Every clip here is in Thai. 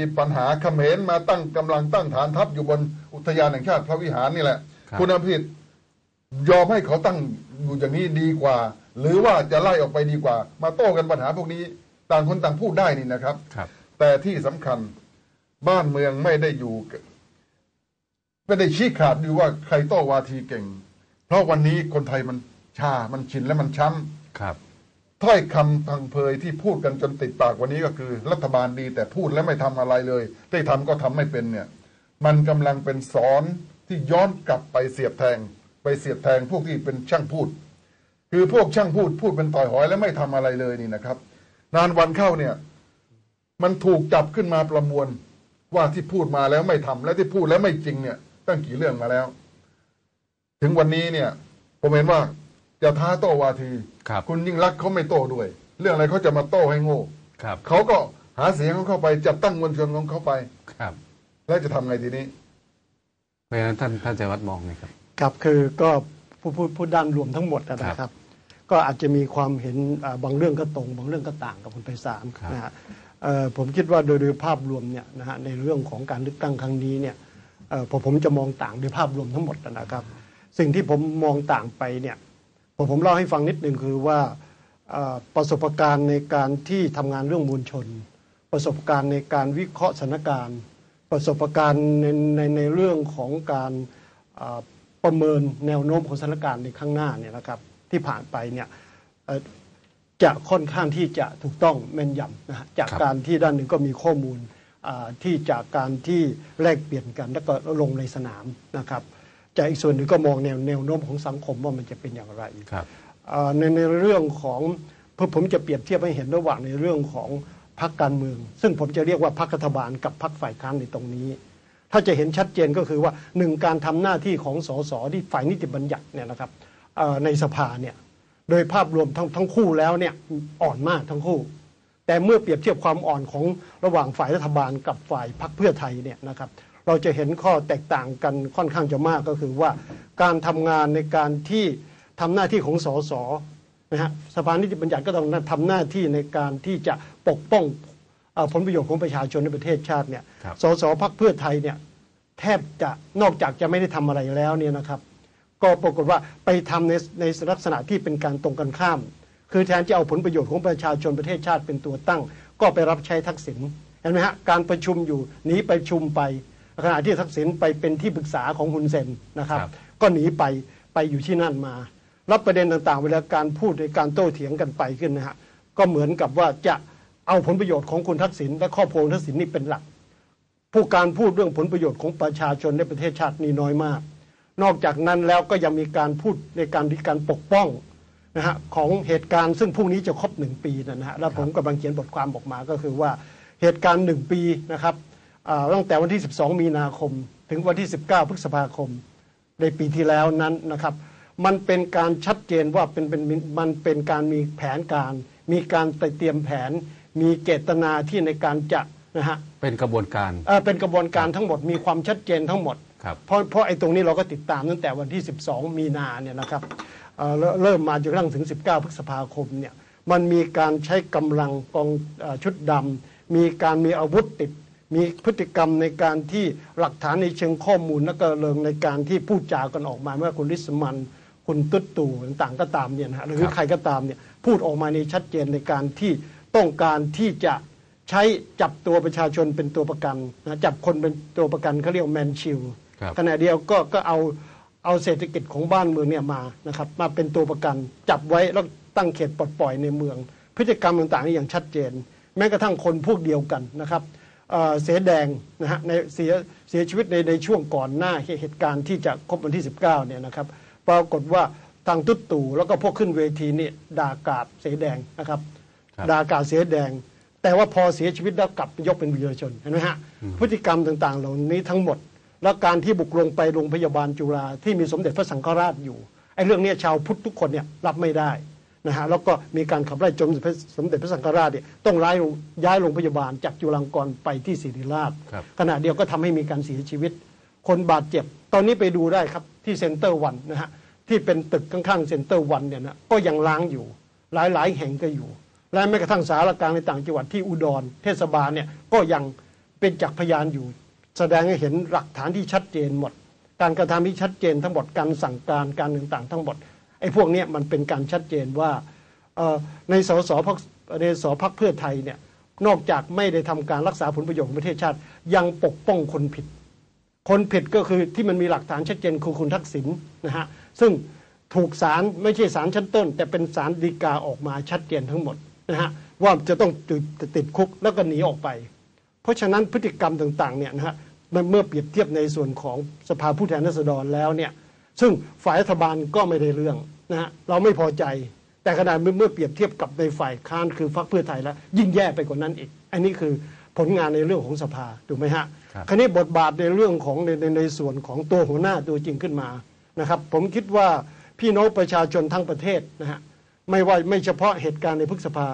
มีปัญหาเขมรมาตั้งกำลังตั้งฐานทัพอยู่บนอุทยานแห่งชาติพระวิหารนี่แหละ ครับ คุณอภิสิทธิ์ยอมให้เขาตั้งอยู่อย่างนี้ดีกว่า หรือว่าจะไล่ออกไปดีกว่า มาโต้กันปัญหาพวกนี้ต่างคนต่างพูดได้นี่นะครับ ครับ แต่ที่สำคัญบ้านเมืองไม่ได้อยู่ไม่ได้ชี้ขาดดูว่าใครโต้วาทีเก่ง เพราะวันนี้คนไทยมันชา มันชินและมันช้ำ ครับ ถ้อยคำพังเพยที่พูดกันจนติดปากวันนี้ก็คือ รัฐบาลดีแต่พูดและไม่ทำอะไรเลยที่ทำก็ทำไม่เป็นเนี่ย มันกำลังเป็นสอนที่ย้อนกลับไปเสียบแทง ไปเสียบแทงพวกที่เป็นช่างพูด คือพวกช่างพูดพูดเป็นต่อยหอยและไม่ทำอะไรเลยนี่นะครับ นานวันเข้าเนี่ย มันถูกจับขึ้นมาประมวลว่าที่พูดมาแล้วไม่ทำและที่พูดแล้วไม่จริงเนี่ยตั้งกี่เรื่องมาแล้ว ถึงวันนี้เนี่ย ผมเห็นว่าจะท้าโตวาที ครับ คุณยิ่งรักษณ์เขาไม่โต้ด้วย เรื่องอะไรเขาจะมาโต้ให้โง่ครับเขาก็หาเสียงของเขาไปจัดตั้งมวลชนของเขาไป ครับแล้วจะทำไงทีนี้ เพราะฉะนั้นท่านท่านชัยวัฒน์มองไงครับ ครับคือก็พูดพูดพูดด้านรวมทั้งหมดนะครัครับบก็อาจจะมีความเห็นอ่าบางเรื่องก็ตรง บางเรื่องก็ต่างกับคุณไพศาลครับ นะฮะเอ่อผมคิดว่าโดยโดยภาพรวมเนี่ยนะฮะในเรื่องของการเลือกตั้งครั้งนี้เนี่ยเอ่อพอผมจะมองต่างโดยภาพรวมทั้งหมดนะครับ สิ่งที่ผมมองต่างไปเนี่ย พอผมเล่าให้ฟังนิดหนึ่งคือว่าเอ่อประสบการณ์ในการที่ทำงานเรื่องมวลชน ประสบการณ์ในการวิเคราะห์สถานการณ์ ประสบการณ์ในในในเรื่องของการอ่าประเมินแนวโน้มของสถานการณ์ในข้างหน้าเนี่ยนะครับที่ผ่านไปเนี่ยเอ่อจะค่อนข้างที่จะถูกต้องแม่นยำนะฮะจากครับการที่ด้านหนึ่งก็มีข้อมูลอ่าที่จากการที่แลกเปลี่ยนกันแล้วก็ลงในสนามนะครับ จากอีกส่วนหนึ่งก็มองแนวแนวโน้มของสังคมว่ามันจะเป็นอย่างไรครับอ่าในในเรื่องของเพื่อผมจะเปรียบเทียบให้เห็นระหว่างในเรื่องของพรรคการเมือง ซึ่งผมจะเรียกว่าพรรครัฐบาลกับพรรคฝ่ายค้านในตรงนี้ ถ้าจะเห็นชัดเจนก็คือว่าหนึ่งการทำหน้าที่ของสสที่ฝ่ายนิติบัญญัติเนี่ยนะครับเอ่อในสภาเนี่ยโดยภาพรวมทั้งทั้งคู่แล้วเนี่ยอ่อนมากทั้งคู่ แต่เมื่อเปรียบเทียบความอ่อนของระหว่างฝ่ายรัฐบาลกับฝ่ายพรรคเพื่อไทยเนี่ยนะครับ เราจะเห็นข้อแตกต่างกันค่อนข้างจะมากก็คือว่าการทำงานในการที่ทำหน้าที่ของสสนะฮะสภานิติบัญญัติก็ต้องทำหน้าที่ในการที่จะปกป้องเอ่อผลประโยชน์ของประชาชนในประเทศชาติเนี่ยครับสสพรรคเพื่อไทยเนี่ยแทบจะนอกจากจะไม่ได้ทำอะไรแล้วเนี่ยนะครับ ก็ปรากฏว่าไปทำในในลักษณะที่เป็นการตรงกันข้าม คือแทนจะเอาผลประโยชน์ของประชาชนประเทศชาติเป็นตัวตั้ง ก็ไปรับใช้ทักษิณเห็นไหมฮะการประชุมอยู่หนีไปชุมไป ขณะที่ทักษิณไปเป็นที่ปรึกษาของฮุนเซนนะครับ ครับ ก็หนีไปไปอยู่ที่นั่นมา รับประเด็นต่างๆ เวลาการพูดในการโต้เถียงกันไปขึ้นนะฮะก็เหมือนกับว่าจะเอาผลประโยชน์ของคุณทักษิณและครอบครัวคุณทักษิณนี่เป็นหลัก ผู้การพูดเรื่องผลประโยชน์ของประชาชนในประเทศชาตินี่น้อยมาก นอกจากนั้นแล้วก็ยังมีการพูดในการที่การปกป้องนะฮะของเหตุการณ์ซึ่งพรุ่งนี้จะครบหนึ่งปีนะฮะแล้วผมกำลังเขียนบทความออกมาก็คือว่าเหตุการณ์หนึ่งปีนะครับอ่า ตั้งแต่วันที่ 12 มีนาคม ถึงวันที่ 19 พฤษภาคม ในปีที่แล้วนั้นนะครับ มันเป็นการชัดเจนว่าเป็นเป็นมันเป็นการมีแผนการ มีการเตรียมแผน มีเจตนาที่ในการจะนะฮะเป็นกระบวนการเอ่อเป็นกระบวนการทั้งหมดมีความชัดเจนทั้งหมดครับเพราะเพราะไอ้ตรงนี้เราก็ติดตามตั้งแต่วันที่ 12 มีนาเนี่ยนะครับเอ่อเริ่มเริ่มมาจนกระทั่งถึง 19 พฤษภาคมเนี่ยมันมีการใช้กำลังกองเอ่อชุดดำมีการมีอาวุธติด มีพฤติกรรมในการที่หลักฐานในเชิงข้อมูลและก็เรื่องในการที่พูดจากันออกมาเมื่อคุณริสมัน คุณตุ๊ดตู่ต่างๆก็ตามเนี่ยนะฮะหรือครับใครก็ตามเนี่ยพูดออกมาในชัดเจนในการที่ต้องการที่จะใช้จับตัวประชาชนเป็นตัวประกันนะจับคนเป็นตัวประกันเขาเรียกแมนชิลครับขณะเดียวก็ก็เอาเอาเศรษฐกิจของบ้านเมืองเนี่ยมานะครับมาเป็นตัวประกัน จับไว้แล้วตั้งเขตปลดปล่อยในเมือง พฤติกรรมต่างๆนี่อย่างชัดเจน แม้กระทั่งคนพวกเดียวกันนะครับ เอ่อเสียแดงนะฮะในเสียเสียชีวิตในในช่วงก่อนหน้าเหตุการณ์ที่จะครบวันที่ 19เนี่ยนะครับปรากฏว่าทางตุ๊ดตู่แล้วก็พวกขึ้นเวทีนี่ด่ากราบเสียแดงนะครับครับด่ากราบเสียแดง แต่ว่าพอเสียชีวิตแล้วกลับยกเป็นวีรชนเห็นไหมฮะพฤติกรรมต่างๆ เหล่านี้ทั้งหมด แล้วการที่บุกลงไปโรงพยาบาลจุฬาที่มีสมเด็จพระสังฆราชอยู่ไอ้เรื่องเนี้ยชาวพุทธทุกคนเนี่ยรับไม่ได้ นะฮะแล้วก็มีการขับไล่จนสมเด็จพระสังฆราชเนี่ยต้องย้ายโรงย้ายโรงพยาบาลจากจุฬาลงกรณ์ไปที่ศิริราชครับขณะเดียวก็ทำให้มีการเสียชีวิต คนบาดเจ็บ ตอนนี้ไปดูได้ครับที่เซ็นเตอร์วันนะฮะที่เป็นตึกข้างๆเซ็นเตอร์วันเนี่ยนะก็ยังล้างอยู่หลายๆ แห่งก็อยู่ และแม้กระทั่งสารกลางในต่างจังหวัดที่อุดร เทศบาลเนี่ยก็ยังเเป็นจักรพยานอยู่ แสดงให้เห็นหลักฐานที่ชัดเจนหมด การกระทำที่ชัดเจนทั้งหมดการสั่งการการต่างๆ ทั้งหมดไอ้พวกเนี้ยมันเป็นการชัดเจนว่าในสสพักในสพักเพื่อไทยเนี่ยนอกจากไม่ได้ทำการรักษาผลประโยชน์ของประเทศชาติ ยังปกป้องคนผิด คนผิดก็คือที่มันมีหลักฐานชัดเจนคือคุณทักษิณนะฮะซึ่งถูกศาลไม่ใช่ศาลชั้นต้น แต่เป็นศาลฎีกาออกมาชัดเจนทั้งหมดนะฮะว่าจะต้องติดติดคุกแล้วก็หนีออกไป เพราะฉะนั้นพฤติกรรมต่างๆเนี่ยนะฮะเมื่อเปรียบเทียบในส่วนของสภาผู้แทนราษฎรแล้วเนี่ยซึ่งฝ่ายรัฐบาลก็ไม่ได้เรื่อง นะฮะเราไม่พอใจ แต่ขณะเมื่อเปรียบเทียบกับในฝ่ายค้านคือพรรคเพื่อไทยแล้ว ยิ่งแย่ไปกว่านั้นอีก อันนี้คือผลงานในเรื่องของสภาถูกไหมฮะครับคราวนี้บทบาทในเรื่องของในในในส่วนของตัวหัวหน้าตัวจริงขึ้นมานะครับ ผมคิดว่าพี่น้องประชาชนทั้งประเทศนะฮะไม่ว่าไม่เฉพาะเหตุการณ์ในพฤษภา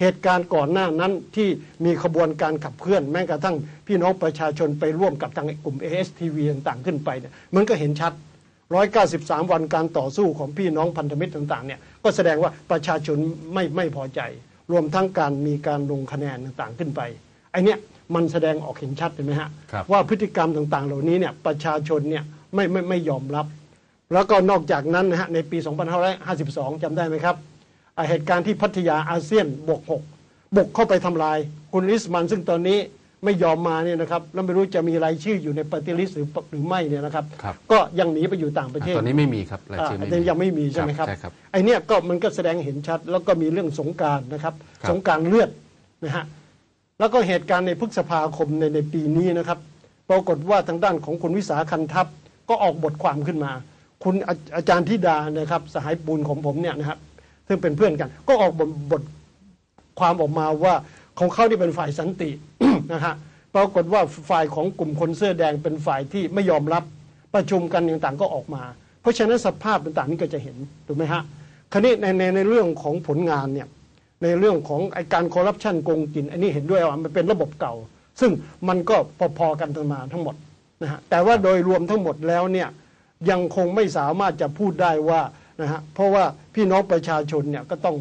เหตุการณ์ก่อนหน้านั้นที่มีขบวนการขับเคลื่อนแม้กระทั่งพี่น้องประชาชนไปร่วมกับทางกลุ่ม ASTV ต่างๆขึ้นไปเนี่ยมันก็เห็นชัด 193 วันการต่อสู้ของพี่น้องพันธมิตรต่างๆเนี่ยก็แสดงว่าประชาชนไม่ไม่พอใจ รวมทั้งการมีการลงคะแนนต่างๆขึ้นไปไอเนี้ยมันแสดงออกเห็นชัดเห็นไหมฮะครับว่าพฤติกรรมต่างๆ เหล่านี้เนี่ยประชาชนเนี่ยไม่ไม่ไม่ยอมรับ แล้วก็นอกจากนั้นนะฮะในปี 2552จำได้ไหมครับอ่าเหตุการณ์ที่พัทยาอาเซียนบวก6บุกเข้าไปทำลายคุณลิสมันซึ่งตอนนี้ ไม่ยอมมาเนี่ยนะครับแล้วไม่รู้จะมีรายชื่ออยู่ในปฏิริษีหรือหรือไม่เนี่ยนะครับ ครับ ก็ยังหนีไปอยู่ต่างประเทศตอนนี้ไม่มีครับรายอ่าชื่อไม่แต่ยังไม่มีใช่ไหมครับใช่ครับไอเนี้ยก็มันก็แสดงเห็นชัด แล้วก็มีเรื่องสงกรารนะครับ ครับ สงกรารเลือดนะฮะแล้วก็เหตุการณ์ในพฤษภาคมในในปีนี้นะครับ ปรากฏว่าทางด้านของคุณวิสาคันทัพก็ออกบทความขึ้นมา คุณอาอาจารย์ธิดานะครับสหายบุญของผมเนี่ยนะครับซึ่งเป็นเพื่อนกัน ก็ออกบทบท ความออกมาว่าของเขาที่เป็นฝ่ายสันติ นะฮะปรากฏว่าฝ่ายของกลุ่มคนเสื้อแดงเป็นฝ่ายที่ไม่ยอมรับประชุมกันต่างๆก็ออกมา เพราะฉะนั้นสภาพต่างๆนี่ก็จะเห็นถูกไหมฮะคราวนี้ในในในเรื่องของผลงานเนี่ยในเรื่องของไอการคอร์รัปชันโกงกิน อันนี้เห็นด้วยว่ามันเป็นระบบเก่า ซึ่งมันก็พอๆกันทั้งมาทั้งหมดนะฮะแต่ว่าโดยรวมทั้งหมดแล้วเนี่ยยังคงไม่สามารถจะพูดได้ว่านะฮะเพราะว่าพี่น้องประชาชนเนี่ยก็ต้อง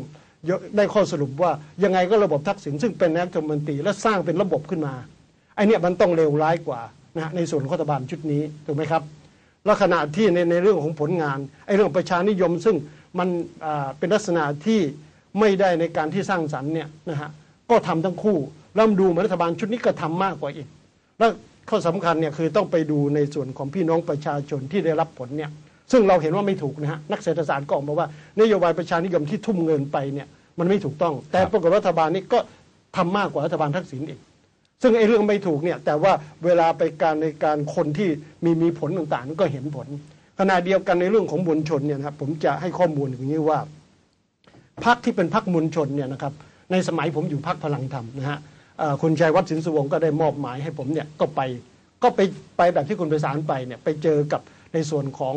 ได้ข้อสรุปว่ายังไงก็ระบบทักษิณซึ่งเป็นนายกรัฐมนตรีและสร้างเป็นระบบขึ้นมาไอเนี่ยมันต้องเลวร้ายกว่านะฮะในส่วนรัฐบาลชุดนี้ถูกไหมครับ แล้วขณะที่ในในเรื่องของผลงานไอเรื่องประชานิยมซึ่งมันเป็นลักษณะที่ไม่ได้ในการที่สร้างสรรค์เนี่ยนะฮะก็ทำทั้งคู่แล้วดูเหมือนรัฐบาลชุดนี้ก็ทำมากกว่าอีก แล้วข้อสำคัญเนี่ยคือต้องไปดูในส่วนของพี่น้องประชาชนที่ได้รับผลเนี่ย ซึ่งเราเห็นว่าไม่ถูกนะฮะนักเศรษฐศาสตร์ก็ออกมาว่านโยบายประชานิยมที่ทุ่มเงินไปเนี่ยมันไม่ถูกต้อง แต่ปรากฏว่ารัฐบาลนี้ก็ทำมากกว่ารัฐบาลทักษิณอีกซึ่งไอ้เรื่องไม่ถูกเนี่ยแต่ว่าเวลาไปการในการคนที่มีมีผลต่างๆก็เห็นผลขณะเดียวกันในเรื่องของมวลชนเนี่ยนะครับผมจะให้ข้อมูลอย่างนี้ว่าพรรคที่เป็นพรรคมวลชนเนี่ยนะครับในสมัยผมอยู่พรรคพลังธรรมนะฮะเอ่อคุณชัยวัฒน์สินสุวงศ์ก็ได้มอบหมายให้ผมเนี่ยก็ไปก็ไปไปแบบที่คุณไปสารไปเนี่ยไปเจอกับในส่วนของ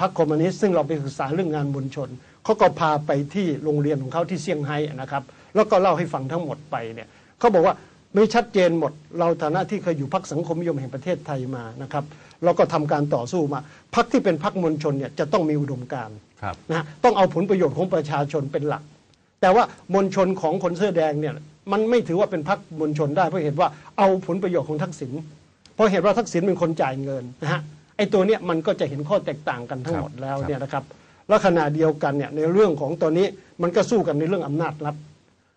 พรรคคอมมิวนิสต์ซึ่งเราไปศึกษาเรื่องงานมวลชนเขาก็พาไปที่โรงเรียนของเขาที่เซี่ยงไฮ้นะครับแล้วก็เล่าให้ฟังทั้งหมดไปเนี่ยเขาบอกว่าไม่ชัดเจนหมด เราฐานะที่เคยอยู่พรรคสังคมนิยมแห่งประเทศไทยมานะครับแล้วก็ทำการต่อสู้มาพรรคที่เป็นพรรคมวลชนเนี่ยจะต้องมีอุดมการณ์ครับนะฮะต้องเอาผลประโยชน์ของประชาชนเป็นหลัก แต่ว่ามวลชนของคนเสื้อแดงเนี่ยมันไม่ถือว่าเป็นพรรคมวลชนได้เพราะเหตุว่าเอาผลประโยชน์ของทักษิณเพราะเหตุว่าทักษิณเป็นคนจ่ายเงินนะฮะ ไอ้ตัวเนี้ยมันก็จะเห็นข้อแตกต่างกันทั้งหมดแล้วเนี่ยนะครับแล้วขณะเดียวกันเนี่ยในเรื่องของตอนนี้มันก็สู้กันในเรื่องอำนาจรัฐ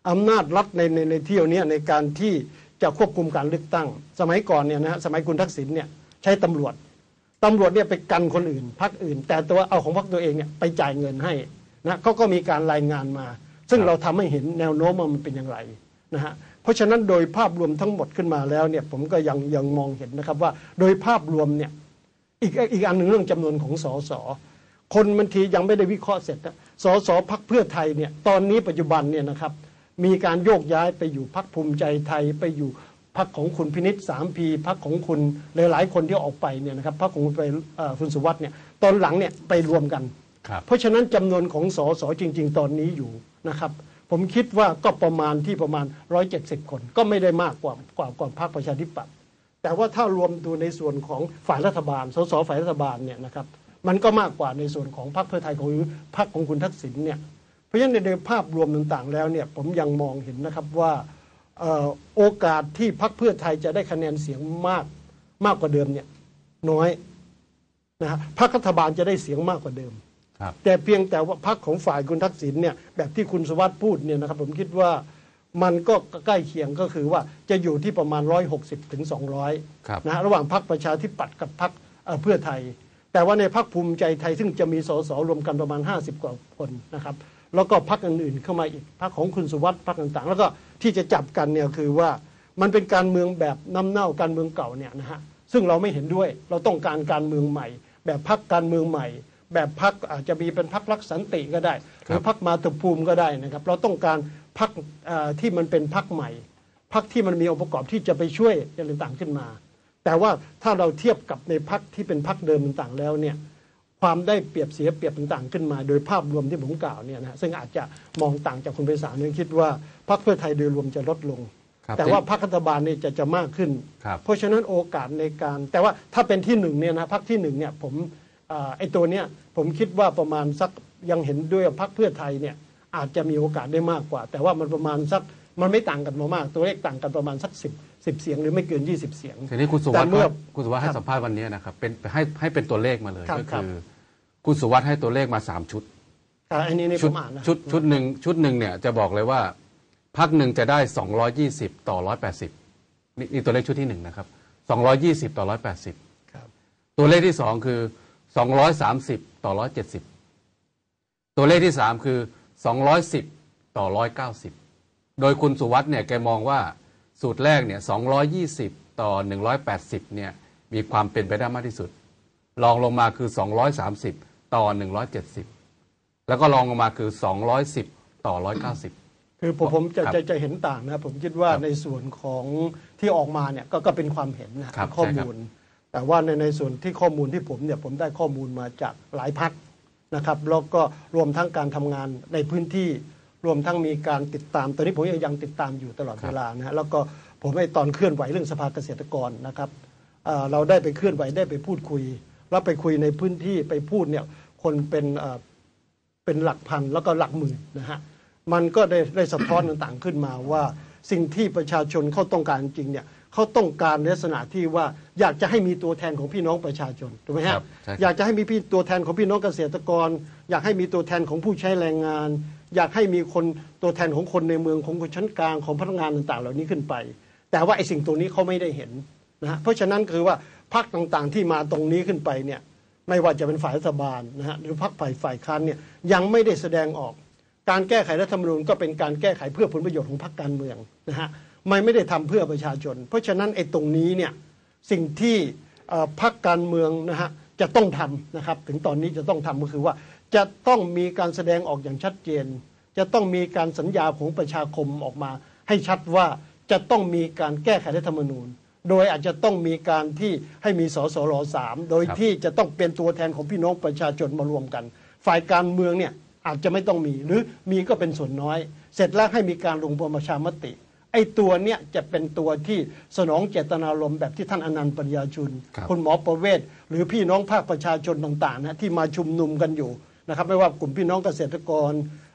อำนาจรัฐในในในเที่ยวเนี้ยในการที่จะควบคุมการเลือกตั้ง สมัยก่อนเนี่ยนะฮะสมัยคุณทักษิณเนี่ยใช้ตำรวจตำรวจเนี่ยไปกันคนอื่นพักอื่น แต่ตัวเอาของพรรคตัวเองเนี่ยไปจ่ายเงินให้นะเขาก็มีการรายงานมา ซึ่งเราทำให้เห็นแนวโน้มว่ามันเป็นอย่างไรนะฮะเพราะฉะนั้นโดยภาพรวมทั้งหมดขึ้นมาแล้วเนี่ยผมก็ยังยังมองเห็นนะครับว่าโดยภาพรวมเนี่ย อีกอีกอันหนึ่งเรื่องจำนวนของสสคนบางทียังไม่ได้วิเคราะห์เสร็จนะสสพักเพื่อไทยเนี่ยตอนนี้ปัจจุบันเนี่ยนะครับมีการโยกย้ายไปอยู่พักภูมิใจไทยไปอยู่พักของคุณพินิษสามพีพักของคุณหลายๆ คนที่ออกไปเนี่ยนะครับพักของคุณไปเอ่อคุณสุวัสด์เนี่ยตอนหลังเนี่ยไปรวมกันครับเพราะฉะนั้นจำนวนของสสจริง ๆ ตอนนี้อยู่นะครับ ผมคิดว่าก็ประมาณที่ประมาณ 170 คนก็ไม่ได้มากกว่ากว่ากว่าพรรคประชาธิปัตย์ แต่ว่าถ้ารวมดูในส่วนของฝ่ายรัฐบาล สสฝ่ายรัฐบาลเนี่ยนะครับมันก็มากกว่าในส่วนของพรรคเพื่อไทยของหรือพรรคของคุณทักษิณเนี่ยเพราะฉะนั้นในภาพรวมต่างๆแล้วเนี่ยผมยังมองเห็นนะครับว่าเอ่อโอกาสที่พรรคเพื่อไทยจะได้คะแนนเสียงมากมากกว่าเดิมเนี่ยน้อยนะฮะพรรครัฐบาลจะได้เสียงมากกว่าเดิมครับแต่เพียงแต่ว่าพรรคของฝ่ายคุณทักษิณเนี่ยแบบที่คุณสวัสดิ์พูดเนี่ยนะครับผมคิดว่า มันก็ใกล้เคียงก็คือว่าจะอยู่ที่ประมาณ 160ถึง200ครับนะฮะระหว่างพรรคประชาธิปัตย์กับพรรคเอ่อเพื่อไทย แต่ว่าในพรรคภูมิใจไทยซึ่งจะมีสสรวมกันประมาณ 50 กว่าคนนะครับแล้วก็พรรคอื่นๆเข้ามาอีกพรรคของคุณสุวัสดิ์พรรคต่างๆ แล้วก็ที่จะจับกันเนี่ยคือว่ามันเป็นการเมืองแบบน้ำเน่าการเมืองเก่าเนี่ยนะฮะซึ่งเราไม่เห็นด้วยเราต้องการการเมืองใหม่ แบบพรรคการเมืองใหม่ แบบพรรคอาจจะมีเป็นพรรครักสันติก็ได้ หรือพรรคมาตุภูมิก็ได้นะครับ เราต้องการ พรรคเอ่อที่มันเป็นพรรคใหม่พรรคที่มันมีองค์ประกอบที่จะไปช่วยอะไรต่างๆขึ้นมา แต่ว่าถ้าเราเทียบกับในพรรคที่เป็นพรรคเดิมต่างๆแล้วเนี่ยความได้เปรียบเสียเปรียบต่างๆขึ้นมา โดยภาพรวมที่ผมกล่าวเนี่ยนะซึ่งอาจจะมองต่างจากคุณไพศาลเนี่ยคิดว่าพรรคเพื่อไทยโดยรวมจะลดลงครับแต่ว่าพรรครัฐบาลเนี่ยจะจะมากขึ้นครับเพราะฉะนั้นโอกาสในการ แต่ว่าถ้าเป็นที่หนึ่งเนี่ยนะพรรคที่หนึ่งเนี่ยผมเอ่อไอ้ตัวเนี้ยผมคิดว่าประมาณสักยังเห็นด้วยกับพรรคเพื่อไทยเนี่ย อาจจะมีโอกาสได้มากกว่า แต่ว่ามันประมาณสักมันไม่ต่างกันมามาก ตัวเลขต่างกันประมาณสักสิบสิบเสียงหรือไม่เกิน 20 เสียงทีนี้คุณสุวัสแต่ดิ์เมื่อคุณสุวัสดิ์ให้ครับสัมภาษณ์วันนี้นะครับเป็นให้ให้เป็นตัวเลขมาเลยครับก็ครับคือ คุณสุวัสดิ์ให้ตัวเลขมาสามชุดอ่าอันนี้นี่ผชุดมอ่านนะชุดชุดหนึ่งชุดหนึ่งเนี่ยจะบอกเลยว่าพักหนึ่งจะได้ 220 ต่อ 180นี่นี่ตัวเลขชุดที่หนึ่งนะครับ220 ต่อ 180ครับตัวเลขที่สองคือ 230 ต่อ 170 ตัวเลขที่สามคือ 210 ต่อ 190 โดยคุณสุวัสด์เนี่ยแกมองว่าสูตรแรกเนี่ย 220 ต่อ 180 เนี่ยมีความเป็นไปได้มากที่สุดรองลงมาคือ 230 ต่อ 170 แล้วก็รองลงมาคือ 210 ต่อ 190 คือผมผมจะครับจะจะเห็นต่างนะ ผมคิดว่าครับในส่วนของที่ออกมาเนี่ยก็ก็เป็นความเห็นนะครับข้อใช่ครับมูล แต่ว่าในในส่วนที่ข้อมูลที่ผมเนี่ยผมได้ข้อมูลมาจากหลายพัก นะครับแล้วก็รวมทั้งการทำงานในพื้นที่รวมทั้งมีการติดตามตอนนี้ผมยังยังติดตามอยู่ตลอดเวลานะฮะแล้วก็ผมไอ้ตอนเคลื่อนไหวเรื่องสภาเกษตรกรนะครับเเราได้ไปเคลื่อนไหวได้ไปพูดคุยแล้วไปคุยในพื้นที่ไปพูดเนี่ยคนเป็นเเป็นหลักพันแล้วก็หลักหมื่นนะฮะมันก็ได้ได้สะท้อนต่างๆขึ้นมาว่าสิ่งที่ประชาชนเขาต้องการจริงเนี่ย เขาต้องการในลักษณะที่ว่าอยากจะให้มีตัวแทนของพี่น้องประชาชนถูกไหมครัฮะบใช่ครับ อยากจะให้มีพี่ตัวแทนของพี่น้องเกษตรกร อยากให้มีตัวแทนของผู้ใช้แรงงาน อยากให้มีคนตัวแทนของคนในเมืองของคนชั้นกลางของพนักงานต่างๆ เหล่านี้ขึ้นไป แต่ว่าไอ้สิ่งตรงนี้เขาไม่ได้เห็นนะฮะเพราะฉะนั้นคือว่าพรรคต่างๆที่มาตรงนี้ขึ้นไปเนี่ยไม่ว่าจะเป็นฝ่ายรัฐบาลนะฮะหรือพรรคฝ่ายฝ่ายค้านเนี่ยยังไม่ได้แสดงออก การแก้ไขรัฐธรรมนูญก็เป็นการแก้ไขเพื่อผลประโยชน์ของพรรคการเมืองนะฮะ ไม่ไม่ได้ทำเพื่อประชาชน เพราะฉะนั้นไอ้ตรงนี้เนี่ยสิ่งที่พรรคการเมืองนะฮะจะต้องทำนะครับ ถึงตอนนี้จะต้องทำก็คือว่าจะต้องมีการแสดงออกอย่างชัดเจน จะต้องมีการสัญญาของประชาคมออกมา ให้ชัดว่าจะต้องมีการแก้ไขรัฐธรรมนูญ โดยอาจจะต้องมีการที่ให้มีสสรสามโดยที่จะต้องเป็นตัวแทนของพี่น้องประชาชนมารวมกัน ฝ่ายการเมืองเนี่ยอาจจะไม่ต้องมีหรือมีก็เป็นส่วนน้อย เสร็จแล้วให้มีการลงประชามติ ไอ้ตัวเนี่ยจะเป็นตัวที่สนองเจตนารมณ์แบบที่ท่านอนันต์ปัญญาชุนครับณหมอประเวศ หรือพี่น้องภาคประชาชนต่างๆนะที่มาชุมนุมกันอยู่นะครับไม่ว่ากลุ่มพี่น้องเกษตรกร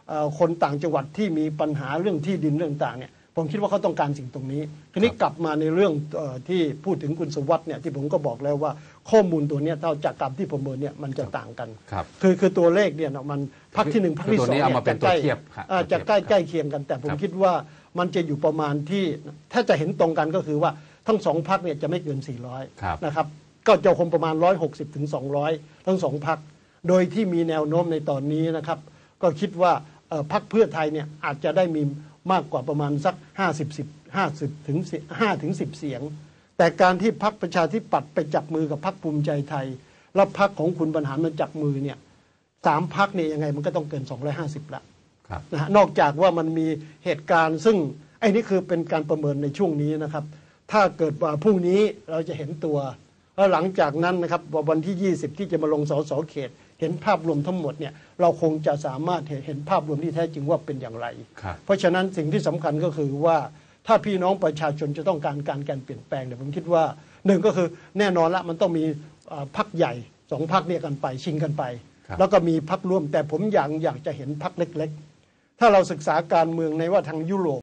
เอ่อคนต่างจังหวัดที่มีปัญหาเรื่องที่ดินเรื่องต่างเนี่ยผมคิดว่าเขาต้องการสิ่งตรงนี้ ทีนี้กลับมาในเรื่องเออที่พูดถึงคุณสวัสด์เนี่ยที่ผมก็บอกแล้วว่าข้อมูลตัวเนี้ยเท่าจากการที่ประเมินเนี่ยมันจะต่างกันครับคือคือตัวเลขเนี่ยนะมันพักที่หนึ่งพักที่คือสตัวองนี้เนี่ยเอามาเป็นจะใกล้ตัวเทียบครับอ่าจะตัวเทียบใกล้ครับใกล้เคียงกัน แต่ผมครับคิดว่า มันจะอยู่ประมาณที่ถ้าจะเห็นตรงกันก็คือว่าทั้งสองพักเนี่ยจะไม่เกินครับ400 นะครับ ก็จะคงประมาณ 160ถึง200 ทั้งสองพัก โดยที่มีแนวโน้มในตอนนี้นะครับ ก็คิดว่าเอ่อพักเพื่อไทยเนี่ยอาจจะได้มีมากกว่าประมาณสัก 50 10 50ถึง5ถึง10 เสียง แต่การที่พักประชาธิปัตย์ไปจับมือกับพักภูมิใจไทย แล้วพักของคุณบรรหารมาจับมือเนี่ยสามพักเนี่ยยังไงมันก็ต้องเกิน 250ละครับ นะฮะนอกจากว่ามันมีเหตุการณ์ ซึ่งไอ้นี่คือเป็นการประเมินในช่วงนี้นะครับ ถ้าเกิดว่าพรุ่งนี้เราจะเห็นตัวแล้วหลังจากนั้นนะครับวันที่ 20 ที่จะมาลงสสเขต เห็นภาพรวมทั้งหมดเนี่ยเราคงจะสามารถเห็นเห็นภาพรวมที่แท้จริงว่าเป็นอย่างไร ครับ เพราะฉะนั้นสิ่งที่สำคัญก็คือว่าถ้าพี่น้องประชาชนจะต้องการการการเปลี่ยนแปลงเนี่ยผมคิดว่าหนึ่งก็คือแน่นอนละมันต้องมีเอ่อพักใหญ่สองพักเนี่ยกันไปชิงกันไป ครับ แล้วก็มีพักร่วมแต่ผมอยากอยากจะเห็นพักเล็กๆ ถ้าเราศึกษาการเมืองในว่าทางยุโรป